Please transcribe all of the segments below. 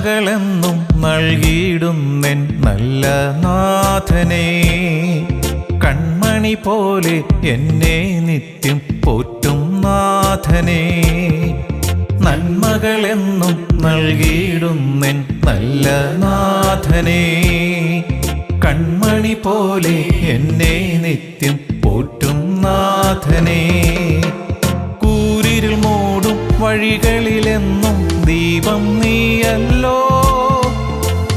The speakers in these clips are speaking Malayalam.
നന്മകളെന്നും നൽകിയിടുന്നെൻ നല്ല നാഥനെ. കൺമണി പോലെ എന്നെ നിത്യം പോറ്റും നാഥനെ. നന്മകളെന്നും നൽകിയിടുന്നെൻ നല്ല നാഥനെ. കൺമണി പോലെ എന്നെ നിത്യം പോറ്റും നാഥനെ. കൂരിരുൾ മൂടും വഴികളിലെന്നും ദീപം നീയല്ലോ.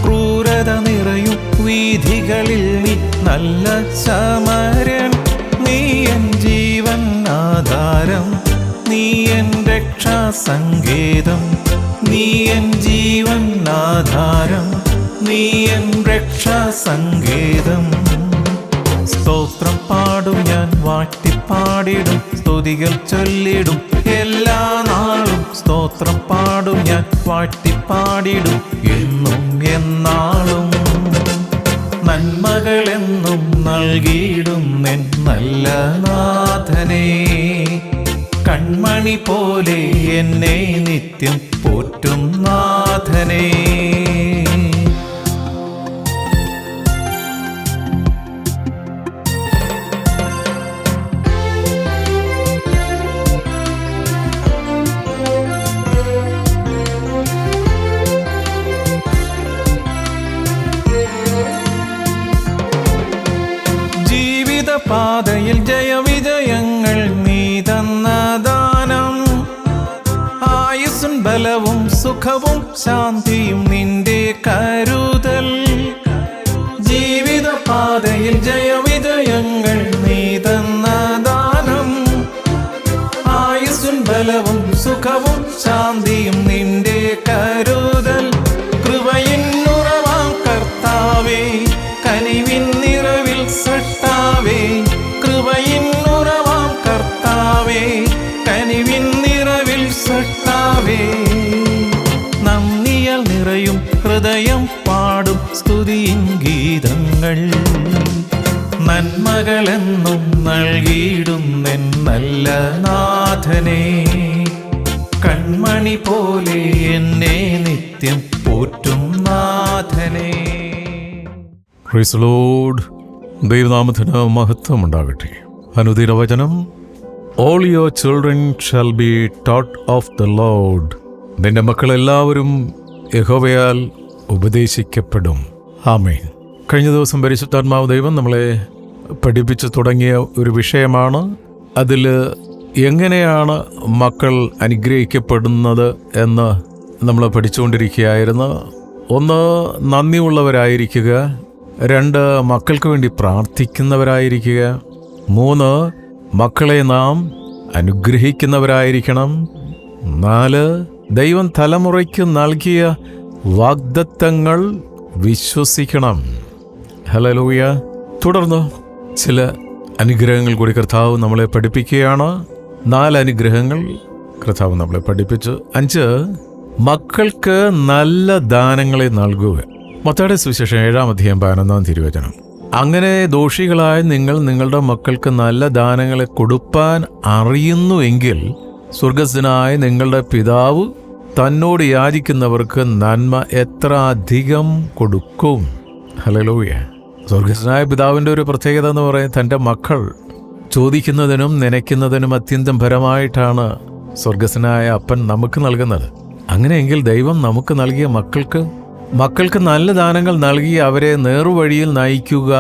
ക്രൂരത നിറയും വീഥികളിൽ നീ നല്ല സമരൻ നീ എൻ ജീവൻ ആധാരം. നീ എൻ രക്ഷാസങ്കേതം നീ എൻ ജീവൻ ആധാരം. നീ എൻ രക്ഷാസങ്കേതം സ്തോത്രം പാടും ഞാൻ വാട്ടിപ്പാടിടും സ്തുതികൾ ചൊല്ലിടും. എല്ലാ നാളും സ്തോത്രം പാടും. ഞാൻ വാട്ടിപ്പാടിടും എന്നും എന്നാളും. നന്മകളെന്നും നൽകിയിടും നിൻ നല്ല നാഥനെ. കൺമണി പോലെ എന്നെ നിത്യം പോറ്റും നാഥനേ. പാതയിൽ ജയവിജയങ്ങൾ നീ തന്ന ദാനം. ആയുസ്സും ബലവും സുഖവും ശാന്തിയും നിന്റെ കരുതൽ ഹൃദയം പാടും സ്തുതിയിൻ ഗീതങ്ങൾ. നന്മകളെന്നും നൽകിയിടുന്നെൻ നല്ല നാഥനെ. കൺമണി പോലെ എന്നെ നിത്യം പോറ്റും നാഥനെ. ക്രിസ്ലോഡ് ദൈവനാമത്തിന് മഹത്വം ഉണ്ടാകട്ടെ. അനുദിന വചനം all your children shall be taught of the Lord നിന്റെ മക്കളെല്ലാവരും യഹോവയാൽ ഉപദേശിക്കപ്പെടും. ആമേൻ. കഴിഞ്ഞ ദിവസം പരിശുദ്ധാത്മാവ് ദൈവം നമ്മളെ പഠിപ്പിച്ചു തുടങ്ങിയ ഒരു വിഷയമാണ്. അതിൽ എങ്ങനെയാണ് മക്കൾ അനുഗ്രഹിക്കപ്പെടുന്നത് എന്ന് നമ്മൾ പഠിച്ചുകൊണ്ടിരിക്കുകയായിരുന്നു. ഒന്ന് നന്ദിയുള്ളവരായിരിക്കുക. രണ്ട് മക്കൾക്ക് വേണ്ടി പ്രാർത്ഥിക്കുന്നവരായിരിക്കുക. മൂന്ന് മക്കളെ നാം അനുഗ്രഹിക്കുന്നവരായിരിക്കണം. നാല് ദൈവം തലമുറയ്ക്ക് നൽകിയ വാഗ്ദത്തങ്ങൾ വിശ്വസിക്കണം. ഹലലൂയ തുടർന്ന് ചില അനുഗ്രഹങ്ങൾ കൂടി കർത്താവ് നമ്മളെ പഠിപ്പിക്കുകയാണ്. നാല് അനുഗ്രഹങ്ങൾ കർത്താവ് നമ്മളെ പഠിപ്പിച്ചു. അഞ്ച് മക്കൾക്ക് നല്ല ദാനങ്ങളെ നൽകുക. മത്തയുടെ സുവിശേഷം ഏഴാം അധ്യായം പതിനൊന്നാം തിരുവചനം അങ്ങനെ ദോഷികളായ നിങ്ങൾ നിങ്ങളുടെ മക്കൾക്ക് നല്ല ദാനങ്ങളെ കൊടുപ്പാൻ അറിയുന്നു എങ്കിൽ സ്വർഗസ്ഥനായ നിങ്ങളുടെ പിതാവ് തന്നോട് യാചിക്കുന്നവർക്ക് നന്മ എത്ര അധികം കൊടുക്കും? ഹലലോയ സ്വർഗസ്വനായ പിതാവിന്റെ ഒരു പ്രത്യേകത എന്ന് പറയാൻ തന്റെ മക്കൾ ചോദിക്കുന്നതിനും നനയ്ക്കുന്നതിനും അത്യന്തം പരമായിട്ടാണ് സ്വർഗസ്വനായ അപ്പൻ നമുക്ക് നൽകുന്നത്. അങ്ങനെയെങ്കിൽ ദൈവം നമുക്ക് നൽകിയ മക്കൾക്ക് മക്കൾക്ക് നല്ല ദാനങ്ങൾ നൽകി അവരെ നേർവഴിയിൽ നയിക്കുക.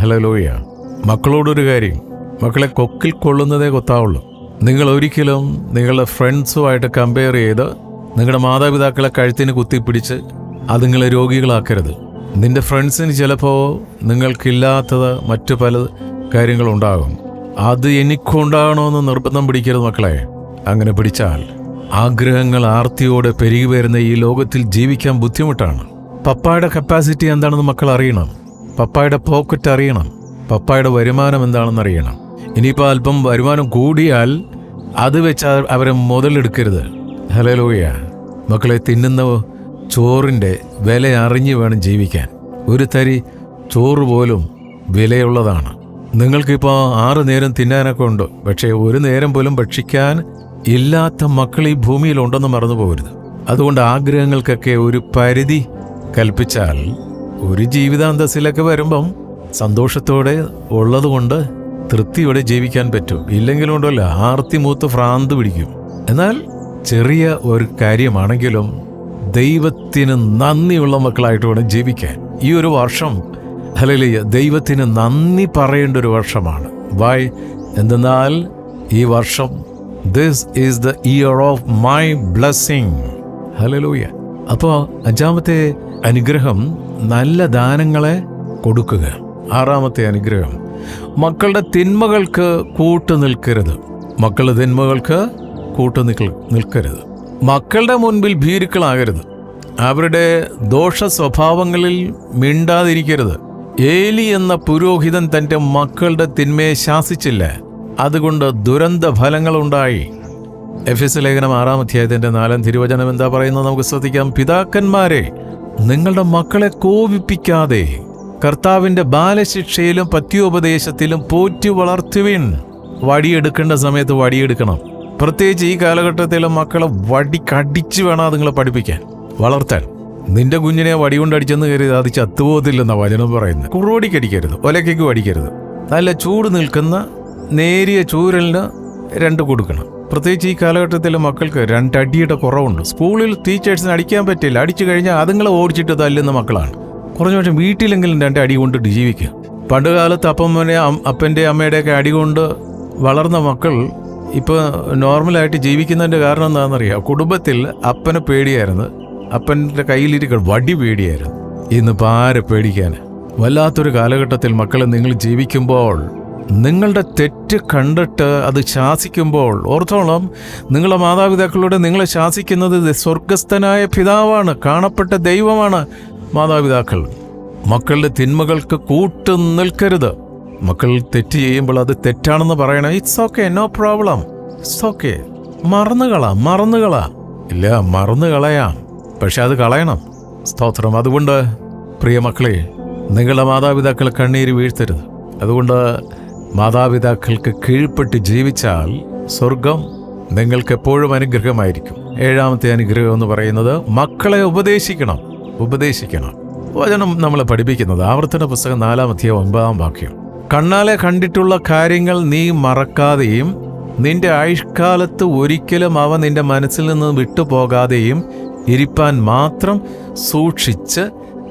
ഹലലോയ മക്കളോടൊരു കാര്യം മക്കളെ കൊക്കിൽ കൊള്ളുന്നതേ കൊത്താവുള്ളൂ. നിങ്ങൾ ഒരിക്കലും നിങ്ങളുടെ ഫ്രണ്ട്സുമായിട്ട് കമ്പയർ ചെയ്ത് നിങ്ങളുടെ മാതാപിതാക്കളെ കഴുത്തിന് കുത്തിപ്പിടിച്ച് അത് നിങ്ങളെ രോഗികളാക്കരുത്. നിന്റെ ഫ്രണ്ട്സിന് ചിലപ്പോൾ നിങ്ങൾക്കില്ലാത്തത് മറ്റു പല കാര്യങ്ങളുണ്ടാകും. അത് എനിക്കുണ്ടാകണമെന്ന് നിർബന്ധം പിടിക്കരുത് മക്കളെ. അങ്ങനെ പിടിച്ചാൽ ആഗ്രഹങ്ങൾ ആർത്തിയോടെ പെരുകി വരുന്ന ഈ ലോകത്തിൽ ജീവിക്കാൻ ബുദ്ധിമുട്ടാണ്. പപ്പായുടെ കപ്പാസിറ്റി എന്താണെന്ന് മക്കൾ അറിയണം. പപ്പായുടെ പോക്കറ്റ് അറിയണം. പപ്പായുടെ വരുമാനം എന്താണെന്ന് അറിയണം. ഇനിയിപ്പോൾ അല്പം വരുമാനം കൂടിയാൽ അത് വെച്ച് അവ- അവരെ മുതലെടുക്കരുത്. ഹലോയ മക്കളെ തിന്നുന്ന ചോറിന്റെ വില അറിഞ്ഞു വേണം ജീവിക്കാൻ. ഒരു തരി ചോറ് പോലും വിലയുള്ളതാണ്. നിങ്ങൾക്കിപ്പോൾ ആറ് നേരം തിന്നാനൊക്കെ ഉണ്ട്. പക്ഷേ ഒരു നേരം പോലും ഭക്ഷിക്കാൻ ഇല്ലാത്ത മക്കൾ ഈ ഭൂമിയിലുണ്ടെന്ന് മറന്നു പോകരുത് അതുകൊണ്ട് ആഗ്രഹങ്ങൾക്കൊക്കെ ഒരു പരിധി കൽപ്പിച്ചാൽ ഒരു ജീവിതാന്തസ്സിലൊക്കെ വരുമ്പം സന്തോഷത്തോടെ ഉള്ളതുകൊണ്ട് തൃപ്തിയോടെ ജീവിക്കാൻ പറ്റും. ഇല്ലെങ്കിലുണ്ടല്ലോ ആർത്തി മൂത്ത് ഭ്രാന്ത് പിടിക്കും. എന്നാൽ ചെറിയ ഒരു കാര്യമാണെങ്കിലും ദൈവത്തിന് നന്ദിയുള്ള മക്കളായിട്ട് വേണം ജീവിക്കാൻ. ഈ ഒരു വർഷം ഹലലിയ ദൈവത്തിന് നന്ദി പറയേണ്ട ഒരു വർഷമാണ്. വൈ എന്തെന്നാൽ ഈ വർഷം this is the year of my blessing ഹലലൂയ അപ്പോൾ അഞ്ചാമത്തെ അനുഗ്രഹം നല്ല ദാനങ്ങളെ കൊടുക്കുക. ആറാമത്തെ അനുഗ്രഹം മക്കളുടെ തിന്മകൾക്ക് കൂട്ടു നിൽക്കരുത്. മക്കളുടെ തിന്മകൾക്ക് കൂട്ടു നിൽക്ക നിൽക്കരുത്. മക്കളുടെ മുൻപിൽ ഭീരുക്കളാകരുത്. അവരുടെ ദോഷ സ്വഭാവങ്ങളിൽ മിണ്ടാതിരിക്കരുത്. ഏലി എന്ന പുരോഹിതൻ തന്റെ മക്കളുടെ തിന്മയെ ശാസിച്ചില്ല. അതുകൊണ്ട് ദുരന്ത ഫലങ്ങളുണ്ടായി എഫ് എസ് ലേഖനം ആറാം അധ്യായത്തിന്റെ നാലാം തിരുവചനം എന്താ പറയുന്നത് നമുക്ക് ശ്രദ്ധിക്കാം. പിതാക്കന്മാരെ നിങ്ങളുടെ മക്കളെ കോപിപ്പിക്കാതെ കർത്താവിന്റെ ബാലശിക്ഷയിലും പത്യോപദേശത്തിലും പോറ്റി വളർത്തുവിൻ. വടിയെടുക്കേണ്ട സമയത്ത് വടിയെടുക്കണം. പ്രത്യേകിച്ച് ഈ കാലഘട്ടത്തിലെ മക്കളെ വടി കടിച്ചു വേണം അതുങ്ങളെ പഠിപ്പിക്കാൻ. വളർത്താൻ. നിന്റെ കുഞ്ഞിനെ വടി കൊണ്ട് അടിച്ചെന്ന് കരുതി അത് ചത്തുപോകത്തില്ലെന്ന വചനം പറയുന്നത്. കുറുവടിക്കടിക്കരുത്. ഒലക്കയ്ക്ക് അടിക്കരുത് നല്ല ചൂട് നിൽക്കുന്ന നേരിയ ചൂരലിന് രണ്ട് കൊടുക്കണം. പ്രത്യേകിച്ച് ഈ കാലഘട്ടത്തിലെ മക്കൾക്ക് രണ്ടടിയുടെ കുറവുണ്ട്. സ്കൂളിൽ ടീച്ചേഴ്സിന് അടിക്കാൻ പറ്റില്ല. അടിച്ചു കഴിഞ്ഞാൽ അതുങ്ങളെ ഓടിച്ചിട്ട് തല്ലുന്ന മക്കളാണ്. കുറഞ്ഞ പക്ഷം വീട്ടിലെങ്കിലും രണ്ട് അടി കൊണ്ട് ജീവിക്കുക. പണ്ട് കാലത്ത് അപ്പമ്മനെ അപ്പന്റെ അമ്മയുടെയൊക്കെ അടി കൊണ്ട് വളർന്ന മക്കൾ ഇപ്പോൾ നോർമലായിട്ട് ജീവിക്കുന്നതിന്റെ കാരണം എന്താണെന്നറിയാം കുടുംബത്തിൽ അപ്പനെ പേടിയായിരുന്നു. അപ്പന്റെ കയ്യിലിരിക്കുന്ന വടി പേടിയായിരുന്നു. ഇന്ന് ആരെ പേടിക്കാൻ വല്ലാത്തൊരു കാലഘട്ടത്തിൽ മക്കളെ നിങ്ങൾ ജീവിക്കുമ്പോൾ നിങ്ങളുടെ തെറ്റ് കണ്ടിട്ട് അത് ശാസിക്കുമ്പോൾ ഓർത്തോളം നിങ്ങളുടെ മാതാപിതാക്കളോട് നിങ്ങളെ ശാസിക്കുന്നത് സ്വർഗസ്ഥനായ പിതാവാണ് കാണപ്പെട്ട ദൈവമാണ് മാതാപിതാക്കൾ. മക്കളുടെ തിന്മകൾക്ക് കൂട്ടു നിൽക്കരുത്. മക്കൾ തെറ്റ് ചെയ്യുമ്പോൾ അത് തെറ്റാണെന്ന് പറയണം it's okay no problem it's okay മറന്നുകളാ മറന്നുകളാ ഇല്ല മറന്നു കളയാം. പക്ഷെ അത് കളയണം. സ്തോത്രം. അതുകൊണ്ട് പ്രിയ മക്കളെ നിങ്ങളുടെ മാതാപിതാക്കൾ കണ്ണീര് വീഴ്ത്തരുത്. അതുകൊണ്ട് മാതാപിതാക്കൾക്ക് കീഴ്പ്പെട്ട് ജീവിച്ചാൽ സ്വർഗം നിങ്ങൾക്ക് എപ്പോഴും അനുഗ്രഹമായിരിക്കും. ഏഴാമത്തെ അനുഗ്രഹം എന്ന് പറയുന്നത് മക്കളെ ഉപദേശിക്കണം. ഉപദേശിക്കണം. വചനം നമ്മളെ പഠിപ്പിക്കുന്നത് ആവർത്തന പുസ്തകം നാലാമത്തെ ഒമ്പതാം വാക്യം. കണ്ണാലെ കണ്ടിട്ടുള്ള കാര്യങ്ങൾ നീ മറക്കാതെയും നിന്റെ ആയുഷ്കാലത്ത് ഒരിക്കലും അവ നിന്റെ മനസ്സിൽ നിന്ന് വിട്ടുപോകാതെയും ഇരിപ്പാൻ മാത്രം സൂക്ഷിച്ച്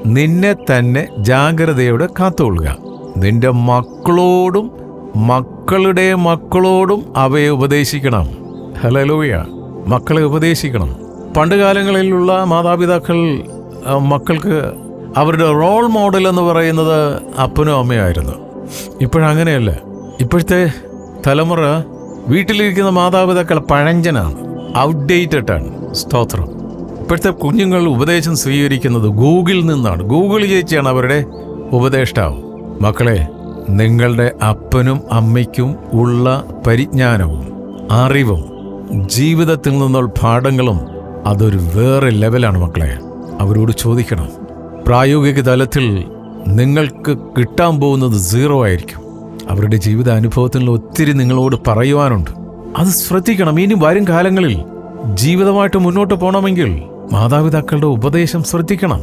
നിന്നെ തന്നെ ജാഗ്രതയോടെ കാത്തുകൊള്ളുക. നിന്റെ മക്കളോടും മക്കളുടെ മക്കളോടും അവയെ ഉപദേശിക്കണം. ഹലലൂയ മക്കളെ ഉപദേശിക്കണം. പണ്ട് കാലങ്ങളിലുള്ള മാതാപിതാക്കൾ മക്കൾക്ക് അവരുടെ റോൾ മോഡൽ എന്ന് പറയുന്നത് അപ്പനും അമ്മയായിരുന്നു ഇപ്പോഴങ്ങനെയല്ല? ഇപ്പോഴത്തെ തലമുറ വീട്ടിലിരിക്കുന്ന മാതാപിതാക്കൾ പഴഞ്ചനാണ് ഔട്ട്ഡേറ്റഡ് ആണ്. സ്തോത്രം. ഇപ്പോഴത്തെ കുഞ്ഞുങ്ങൾ ഉപദേശം സ്വീകരിക്കുന്നത് ഗൂഗിളിൽ നിന്നാണ്. ഗൂഗിൾ ചേച്ചിയാണ് അവരുടെ ഉപദേഷ്ടാവ്. മക്കളെ നിങ്ങളുടെ അപ്പനും അമ്മയ്ക്കും ഉള്ള പരിജ്ഞാനവും അറിവും ജീവിതത്തിൽ നിന്നുള്ള പാഠങ്ങളും അതൊരു വേറെ ലെവലാണ് മക്കളെ. അവരോട് ചോദിക്കണം. പ്രായോഗിക തലത്തിൽ നിങ്ങൾക്ക് കിട്ടാൻ പോകുന്നത് സീറോ ആയിരിക്കും. അവരുടെ ജീവിത അനുഭവത്തിൽ ഒത്തിരി നിങ്ങളോട് പറയുവാനുണ്ട്. അത് ശ്രദ്ധിക്കണം. ഇനി വരും കാലങ്ങളിൽ ജീവിതമായിട്ട് മുന്നോട്ട് പോകണമെങ്കിൽ മാതാപിതാക്കളുടെ ഉപദേശം ശ്രദ്ധിക്കണം.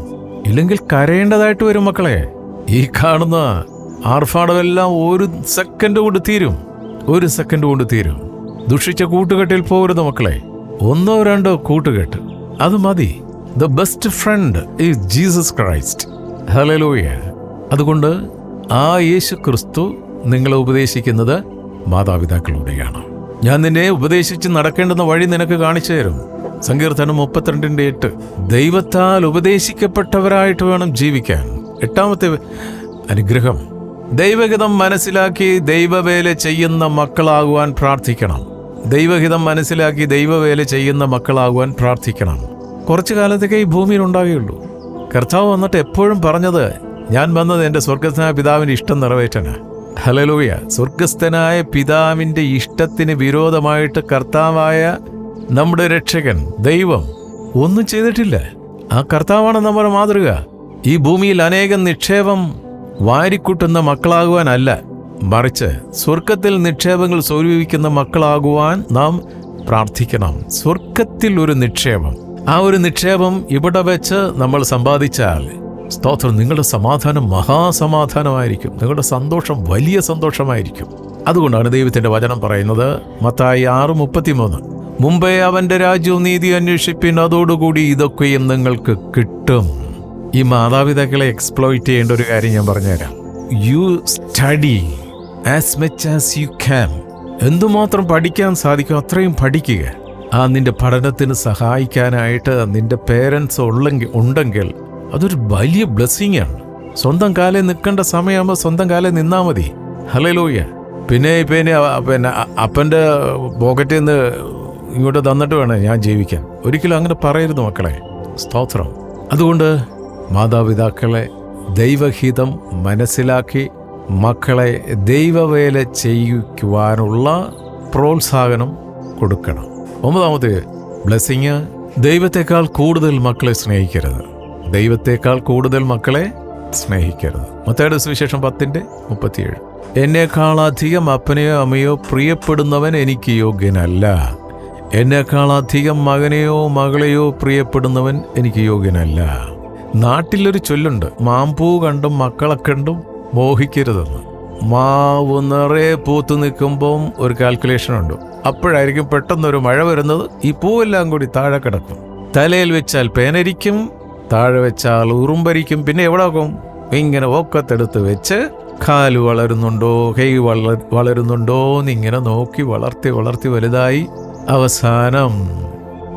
ഇല്ലെങ്കിൽ കരയേണ്ടതായിട്ട് വരും മക്കളെ. ഈ കാണുന്ന ആർഭാടമെല്ലാം ഒരു സെക്കൻഡ് കൊണ്ട് തീരും. ഒരു സെക്കൻഡ് കൊണ്ട് തീരും. ദുഷിച്ച കൂട്ടുകെട്ടിൽ പോകരുത് മക്കളെ. ഒന്നോ രണ്ടോ കൂട്ടുകെട്ട്. അത് മതി. The best friend is Jesus Christ ഹലലോയ അതുകൊണ്ട് ആ യേശു ക്രിസ്തു നിങ്ങളെ ഉപദേശിക്കുന്നത് മാതാപിതാക്കളുടെയാണ്. ഞാൻ നിന്നെ ഉപദേശിച്ച് നടക്കേണ്ടുന്ന വഴി നിനക്ക് കാണിച്ചു തരും. സങ്കീർത്തനം മുപ്പത്തിരണ്ടിന്റെ എട്ട്. ദൈവത്താൽ ഉപദേശിക്കപ്പെട്ടവരായിട്ട് വേണം ജീവിക്കാൻ. എട്ടാമത്തെ അനുഗ്രഹം. ദൈവഹിതം മനസ്സിലാക്കി ദൈവവേല ചെയ്യുന്ന മക്കളാകുവാൻ പ്രാർത്ഥിക്കണം. ദൈവഹിതം മനസ്സിലാക്കി ദൈവവേല ചെയ്യുന്ന മക്കളാകുവാൻ പ്രാർത്ഥിക്കണം. കുറച്ചു കാലത്തേക്ക് ഈ ഭൂമിയിൽ ഉണ്ടാകുകയുള്ളൂ കർത്താവ് വന്നിട്ട് എപ്പോഴും പറഞ്ഞത് ഞാൻ വന്നത് എന്റെ സ്വർഗസ്ഥനായ പിതാവിന്റെ ഇഷ്ടം നിറവേറ്റാണ് ഹലലൂയ സ്വർഗസ്ഥനായ പിതാവിന്റെ ഇഷ്ടത്തിന് വിരോധമായിട്ട് കർത്താവായ നമ്മുടെ രക്ഷകൻ ദൈവം ഒന്നും ചെയ്തിട്ടില്ല. ആ കർത്താവാണ് നമ്മുടെ മാതൃക. ഈ ഭൂമിയിൽ അനേകം നിക്ഷേപം വാരിക്കൂട്ടുന്ന മക്കളാകുവാനല്ല മറിച്ച് സ്വർഗത്തിൽ നിക്ഷേപങ്ങൾ സ്വരൂപിക്കുന്ന മക്കളാകുവാൻ നാം പ്രാർത്ഥിക്കണം. സ്വർഗത്തിൽ ഒരു നിക്ഷേപം. ആ ഒരു നിക്ഷേപം ഇവിടെ വെച്ച് നമ്മൾ സമ്പാദിച്ചാൽ സ്തോത്രം. നിങ്ങളുടെ സമാധാനം മഹാസമാധാനമായിരിക്കും. നിങ്ങളുടെ സന്തോഷം വലിയ സന്തോഷമായിരിക്കും. അതുകൊണ്ടാണ് ദൈവത്തിന്റെ വചനം പറയുന്നത് മത്തായി ആറ് മുപ്പത്തിമൂന്ന്. മുമ്പേ അവന്റെ രാജ്യവും നീതി അന്വേഷിപ്പിൻ അതോടുകൂടി ഇതൊക്കെയും നിങ്ങൾക്ക് കിട്ടും. ഈ മാതാപിതാക്കളെ എക്സ്പ്ലോയിറ്റ് ചെയ്യേണ്ട ഒരു കാര്യം ഞാൻ പറഞ്ഞുതരാം. You study as much as you can എന്തുമാത്രം പഠിക്കാൻ സാധിക്കും അത്രയും പഠിക്കുക. ആ നിന്റെ പഠനത്തിന് സഹായിക്കാനായിട്ട് നിന്റെ പേരൻസ് ഉള്ളെങ്കിൽ ഉണ്ടെങ്കിൽ അതൊരു വലിയ ബ്ലെസ്സിങ് ആണ്. സ്വന്തം കാലം നിൽക്കേണ്ട സമയമാകുമ്പോൾ സ്വന്തം കാലം നിന്നാൽ മതി. ഹലലോയ്യ പിന്നെ ഇപ്പം ഇനി പിന്നെ അപ്പന്റെ പോക്കറ്റിൽ നിന്ന് ഇങ്ങോട്ട് തന്നിട്ട് വേണം ഞാൻ ജീവിക്കാൻ. ഒരിക്കലും അങ്ങനെ പറയരുത് മക്കളെ. സ്തോത്രം. അതുകൊണ്ട് മാതാപിതാക്കളെ ദൈവഹിതം മനസ്സിലാക്കി മക്കളെ ദൈവവേല ചെയ്യിക്കുവാനുള്ള പ്രോത്സാഹനം കൊടുക്കണം. ഒമ്പതാമത് ബ്ലെസ്സിങ് ദൈവത്തെക്കാൾ കൂടുതൽ മക്കളെ സ്നേഹിക്കരുത്. ദൈവത്തെക്കാൾ കൂടുതൽ മക്കളെ സ്നേഹിക്കരുത്. മത്തയുടെ സുവിശേഷം പത്തിന്റെ മുപ്പത്തിയേഴ്. എന്നേക്കാൾ അധികം അപ്പനെയോ അമ്മയോ പ്രിയപ്പെടുന്നവൻ എനിക്ക് യോഗ്യനല്ല. എന്നേക്കാൾ അധികം മകനെയോ മകളെയോ പ്രിയപ്പെടുന്നവൻ എനിക്ക് യോഗ്യനല്ല. നാട്ടിലൊരു ചൊല്ലുണ്ട് മാമ്പൂ കണ്ടും മക്കളെ കണ്ടും മോഹിക്കരുതെന്ന്. മാവ് നിറയെ പൂത്ത് നിൽക്കുമ്പം ഒരു കാൽക്കുലേഷൻ ഉണ്ട്. അപ്പോഴായിരിക്കും പെട്ടെന്നൊരു മഴ വരുന്നത് ഈ പൂവെല്ലാം കൂടി താഴെ കിടക്കും. തലയിൽ വെച്ചാൽ പേനരിക്കും താഴെ വെച്ചാൽ ഉറുമ്പരിക്കും. പിന്നെ എവിടെ ആകും ഇങ്ങനെ ഒക്കത്തെടുത്ത് വെച്ച് കാൽ വളരുന്നുണ്ടോ? കൈ വള വളരുന്നുണ്ടോ? എന്നിങ്ങനെ നോക്കി വളർത്തി വളർത്തി വലുതായി. അവസാനം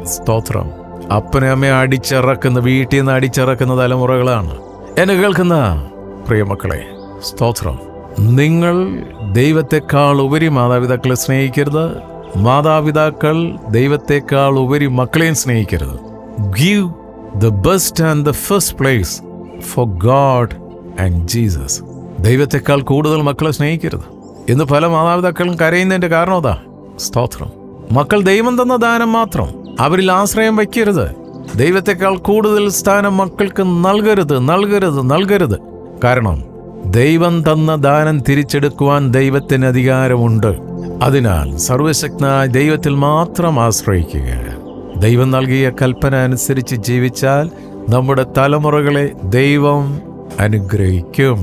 സ്തോത്രം. അപ്പനെ അമ്മയെ അടിച്ചിറക്കുന്ന വീട്ടിൽ നിന്ന് അടിച്ചിറക്കുന്ന തലമുറകളാണ്. എന്നെ കേൾക്കുന്ന പ്രിയമക്കളെ സ്തോത്രം. നിങ്ങൾ ദൈവത്തെക്കാൾ ഉപരി മാതാപിതാക്കളെ സ്നേഹിക്കരുത്. മാതാപിതാക്കൾ ദൈവത്തെക്കാൾ ഉപരി മക്കളെയും സ്നേഹിക്കരുത്. Give the best and the first place for God and Jesus ദൈവത്തെക്കാൾ കൂടുതൽ മക്കളെ സ്നേഹിക്കരുത്. ഇന്ന് പല മാതാപിതാക്കളും കരയുന്നതിന്റെ കാരണം അതാ. സ്തോത്രം. മക്കൾ ദൈവം തന്ന ദാനം മാത്രം അവരിൽ ആശ്രയം വയ്ക്കരുത്. ദൈവത്തെക്കാൾ കൂടുതൽ സ്ഥാനം മക്കൾക്ക് നൽകരുത് നൽകരുത് നൽകരുത്. കാരണം ദൈവം തന്ന ദാനം തിരിച്ചെടുക്കുവാൻ ദൈവത്തിന് അധികാരമുണ്ട്. അതിനാൽ സർവശക്തനായ ദൈവത്തിൽ മാത്രം ആശ്രയിക്കുക ദൈവം നൽകിയ കൽപ്പന അനുസരിച്ച് ജീവിച്ചാൽ നമ്മുടെ തലമുറകളെ ദൈവം അനുഗ്രഹിക്കും.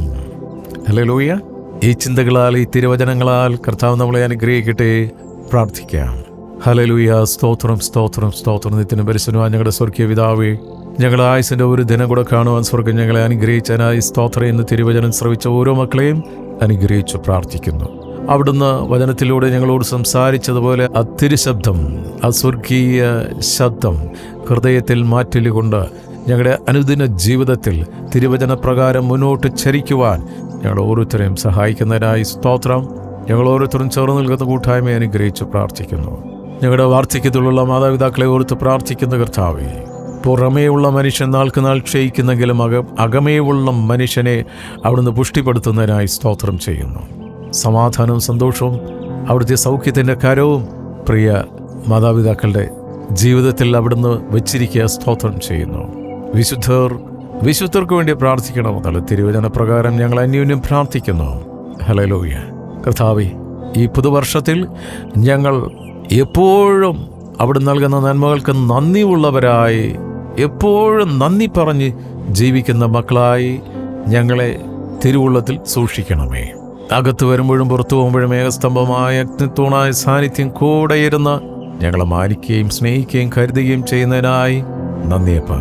ഹല്ലേലൂയ. ഈ ചിന്തകളാൽ ഈ തിരുവചനങ്ങളാൽ കർത്താവ് നമ്മളെ അനുഗ്രഹിക്കട്ടെ. പ്രാർത്ഥിക്കാം. ഹലലൂയ സ്തോത്രം സ്തോത്രം സ്തോത്രം. നിത്യം പരിശുനുവാൻ ഞങ്ങളുടെ സ്വർഗീയ പിതാവേ ഞങ്ങളുടെ ആയുസിന്റെ ഒരു ദിനം കൂടെ കാണുവാൻ സ്വർഗം ഞങ്ങളെ അനുഗ്രഹിച്ചതിനായി സ്തോത്രം എന്ന് തിരുവചനം ശ്രവിച്ച ഓരോ മക്കളെയും അനുഗ്രഹിച്ചു പ്രാർത്ഥിക്കുന്നു. അവിടുന്ന് വചനത്തിലൂടെ ഞങ്ങളോട് സംസാരിച്ചതുപോലെ അത്തിരിശബ്ദം തിരുശബ്ദം ആ ശബ്ദം ഹൃദയത്തിൽ മാറ്റിലുകൊണ്ട് ഞങ്ങളുടെ അനുദിന ജീവിതത്തിൽ തിരുവചന പ്രകാരം മുന്നോട്ട് ചരിക്കുവാൻ ഞങ്ങൾ ഓരോരുത്തരെയും സഹായിക്കുന്നതിനായി സ്തോത്രം. ഞങ്ങൾ ഓരോരുത്തരും ചേർന്ന് നിൽക്കുന്ന കൂട്ടായ്മയെ അനുഗ്രഹിച്ച് പ്രാർത്ഥിക്കുന്നു. ഞങ്ങളുടെ വാർദ്ധക്യത്തിലുള്ള മാതാപിതാക്കളെ ഓർത്ത് പ്രാർത്ഥിക്കുന്ന കർത്താവേ പുറമേയുള്ള മനുഷ്യൻ നാൾക്ക് നാൾ ക്ഷയിക്കുന്നെങ്കിലും അക അകമേയുള്ള മനുഷ്യനെ അവിടുന്ന് പുഷ്ടിപ്പെടുത്തുന്നതിനായി സ്തോത്രം ചെയ്യുന്നു. സമാധാനവും സന്തോഷവും അവിടുത്തെ സൗഖ്യത്തിന്റെ കരവും പ്രിയ മാതാപിതാക്കളുടെ ജീവിതത്തിൽ അവിടുന്ന് വെച്ചിരിക്കുക സ്തോത്രം ചെയ്യുന്നു. വിശുദ്ധർ വിശുദ്ധർക്ക് വേണ്ടി പ്രാർത്ഥിക്കണം പ്രാർത്ഥിക്കണമെന്നുള്ള തിരുവചന പ്രകാരം ഞങ്ങൾ അന്യോന്യം പ്രാർത്ഥിക്കുന്നു. ഹലലോയ കർത്താവി ഈ പുതുവർഷത്തിൽ ഞങ്ങൾ എപ്പോഴും അവിടെ നൽകുന്ന നന്മകൾക്ക് നന്ദിയുള്ളവരായി എപ്പോഴും നന്ദി പറഞ്ഞ് ജീവിക്കുന്ന മക്കളായി ഞങ്ങളെ തിരുവുള്ളത്തിൽ സൂക്ഷിക്കണമേ. അകത്ത് വരുമ്പോഴും പുറത്തു പോകുമ്പോഴും ഏകസ്തംഭമായ അഗ്നിത്തൂണായ സാന്നിധ്യം കൂടെ ഇരുന്ന് ഞങ്ങളെ മാനിക്കുകയും സ്നേഹിക്കുകയും കരുതുകയും ചെയ്യുന്നതിനായി നന്ദിയപ്പ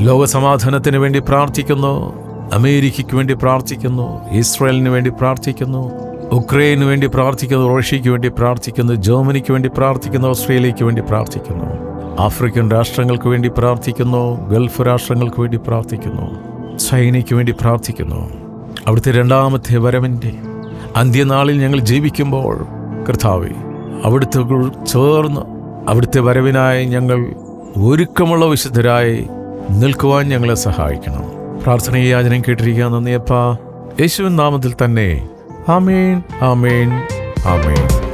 ലോകസമാധാനത്തിന് വേണ്ടി പ്രാർത്ഥിക്കുന്നു അമേരിക്കയ്ക്ക് വേണ്ടി പ്രാർത്ഥിക്കുന്നു ഇസ്രായേലിന് വേണ്ടി പ്രാർത്ഥിക്കുന്നു ഉക്രൈനു വേണ്ടി പ്രാർത്ഥിക്കുന്നു റഷ്യയ്ക്ക് വേണ്ടി പ്രാർത്ഥിക്കുന്നു ജർമ്മനിക്ക് വേണ്ടി പ്രാർത്ഥിക്കുന്നു ഓസ്ട്രേലിയയ്ക്ക് വേണ്ടി പ്രാർത്ഥിക്കുന്നു ആഫ്രിക്കൻ രാഷ്ട്രങ്ങൾക്ക് വേണ്ടി പ്രാർത്ഥിക്കുന്നു ഗൾഫ് രാഷ്ട്രങ്ങൾക്ക് വേണ്ടി പ്രാർത്ഥിക്കുന്നു ചൈനയ്ക്ക് വേണ്ടി പ്രാർത്ഥിക്കുന്നു. അവിടുത്തെ രണ്ടാമത്തെ വരവിന്റെ അന്ത്യനാളിൽ ഞങ്ങൾ ജീവിക്കുമ്പോൾ കർത്താവെ അവിടുത്തെ ചേർന്ന് അവിടുത്തെ വരവിനായി ഞങ്ങൾ ഒരുക്കമുള്ള വിശുദ്ധരായി നിൽക്കുവാൻ ഞങ്ങളെ സഹായിക്കണം. പ്രാർത്ഥന യാചനം കേട്ടിരിക്കുക. നന്ദിയപ്പ. യേശുവിൻ നാമത്തിൽ തന്നെ. ആമേൻ ആമേൻ ആമേൻ.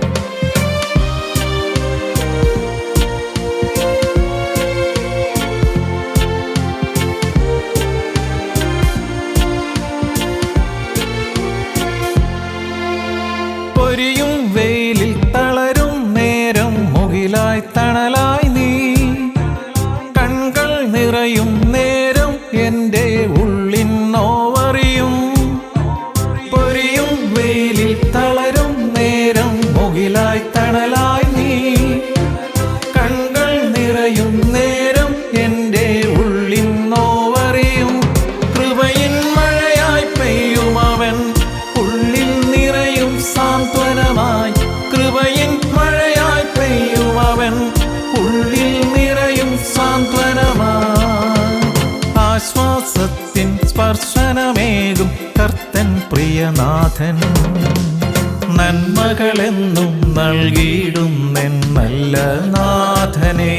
പ്രിയനാഥൻ നന്മകളെന്നും നൽകിയിടുന്നെൻ നല്ല നാഥനെ.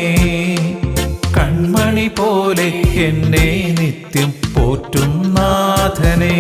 കൺമണി പോലെ എന്നെ നിത്യം പോറ്റും നാഥനേ.